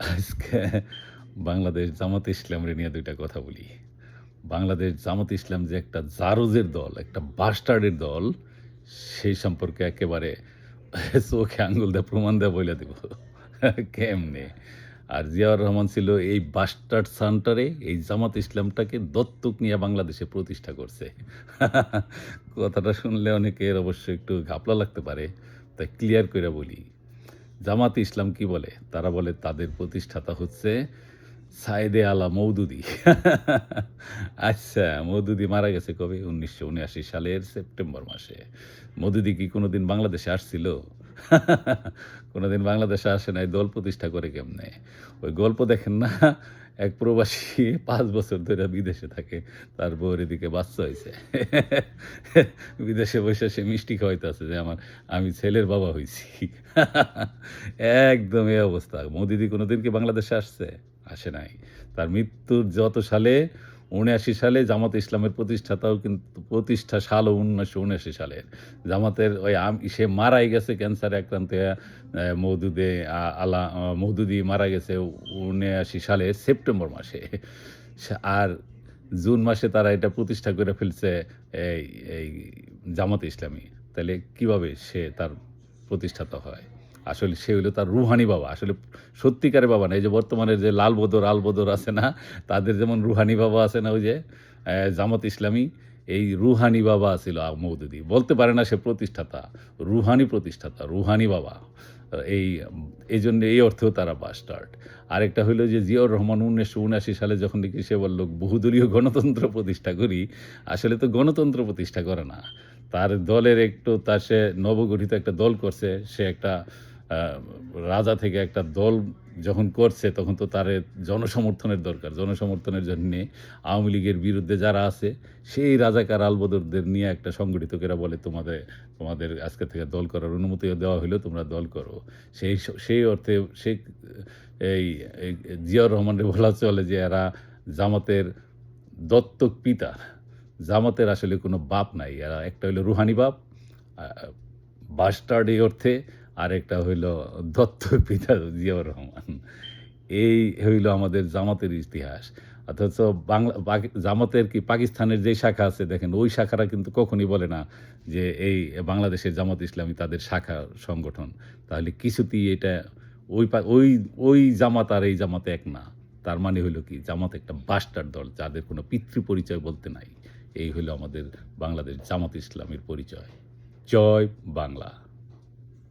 আজকে বাংলাদেশ জামাত ইসলামের নিয়ে দুইটা কথা বলি। বাংলাদেশ জামাত ইসলাম যে একটা জারোজের দল, একটা বাস্টার্ডের দল সেই সম্পর্কে একেবারে চোখে আঙ্গুল দিয়ে প্রমাণ দেওয়া বলে দিব। কেমনে? আর জিয়াউর রহমান ছিল এই বাস্টার্ড সেন্টারে, এই জামাত ইসলামটাকে দত্তক নিয়ে বাংলাদেশে প্রতিষ্ঠা করছে। কথাটা শুনলে অনেকের অবশ্যই একটু ঘাপলা লাগতে পারে, তাই ক্লিয়ার করে বলি। জামাত ইসলাম কি বলে? তারা বলে তাদের প্রতিষ্ঠাতা হচ্ছে সাইদে আলা মৌদুদি। আচ্ছা মৌদুদি মারা গেছে কবে? উনিশশো উনআশি সালের সেপ্টেম্বর মাসে। মৌদুদি কি কোনোদিন বাংলাদেশে আসছিল? কোনোদিন বাংলাদেশে আসে নাই? দল প্রতিষ্ঠা করে কেমনে? ওই গল্প দেখেন না, এক প্রবাসী পাঁচ বছর ধরে বিদেশে থাকে, তার বউর এদিকে বাচ্চা হয়েছে বিদেশে বসে সে মিষ্টি খাওয়াইতে আছে যে, আমার, আমি ছেলের বাবা হয়েছি একদম এই অবস্থা। মোদিদি কোনোদিন কি বাংলাদেশে আসছে? আসে নাই। তার মৃত্যুর যত সালে উনআশি সালে জামাত ইসলামের প্রতিষ্ঠাতাও কিন্তু প্রতিষ্ঠা সাল উনিশশো উনআশি সালের জামাতের ওই আম- সে মারাই গেছে ক্যান্সারে আক্রান্ত আ- আলা আহ, মওদুদি মারা গেছে উনআশি সালে সেপ্টেম্বর মাসে। আর জুন মাসে তারা এটা প্রতিষ্ঠা করে ফেলছে এই এই জামাত ইসলামী। তাহলে কীভাবে সে তার প্রতিষ্ঠাতা হয়? আসলে সে হলো তার রুহানি বাবা। আসলে সত্যিকারের বাবা না, এই যে বর্তমানের যে লাল বদর, আল বদর আছে না, তাদের যেমন রুহানি বাবা আছে না, ওই যে জামাত ইসলামী, এই রুহানি বাবা ছিল মৌদুদি। বলতে পারে না সে প্রতিষ্ঠাতা, রুহানি প্রতিষ্ঠাতা, রুহানি বাবা। এই এই জন্য এই অর্থেও তারা বাস্টার্ড আরেকটা হলো যে জিয়াউর রহমান উনিশশো উনআশি সালে যখন নাকি সে বলল, বহুদলীয় গণতন্ত্র প্রতিষ্ঠা করি। আসলে তো গণতন্ত্র প্রতিষ্ঠা করে না। তার দলের একটু, তার সে নবগঠিত একটা দল করছে, সে একটা রাজা থেকে একটা দল যখন করছে, তখন তো তার জনসমর্থনের দরকার। জনসমর্থনের জন্যে আওয়ামী লীগের বিরুদ্ধে যারা আছে, সেই রাজাকার আলবদরদের নিয়ে একটা সংগঠিত বলে, তোমাদের তোমাদের আজকে থেকে দল করার অনুমতি দেওয়া হলো তোমরা দল করো। সেই সেই অর্থে সে, এই জিয়াউর রহমানের বলা চলে যে, এরা জামাতের দত্তক পিতা। জামাতের আসলে কোনো বাপ নাই। এরা একটা হইল রুহানি বাপ বাস্টার্ড এই অর্থে আর একটা হইল দত্তক পিতা জিয়াউর রহমান। এই হইল আমাদের জামাতের ইতিহাস। অথচ বাংলা জামাতের কি পাকিস্তানের যে শাখা আছে, দেখেন ওই শাখারা কিন্তু কখনই বলে না যে এই বাংলাদেশের জামাত ইসলামী তাদের শাখা সংগঠন। তাহলে কিছুতেই এটা ওই ওই ওই জামাত আর এই জামাত এক না। তার মানে হলো কি, জামাত একটা বাস্টার দল, যাদের কোনো পিতৃ পরিচয় বলতে নাই। এই হলো আমাদের বাংলাদেশ জামাত ইসলামের পরিচয়। জয় বাংলা।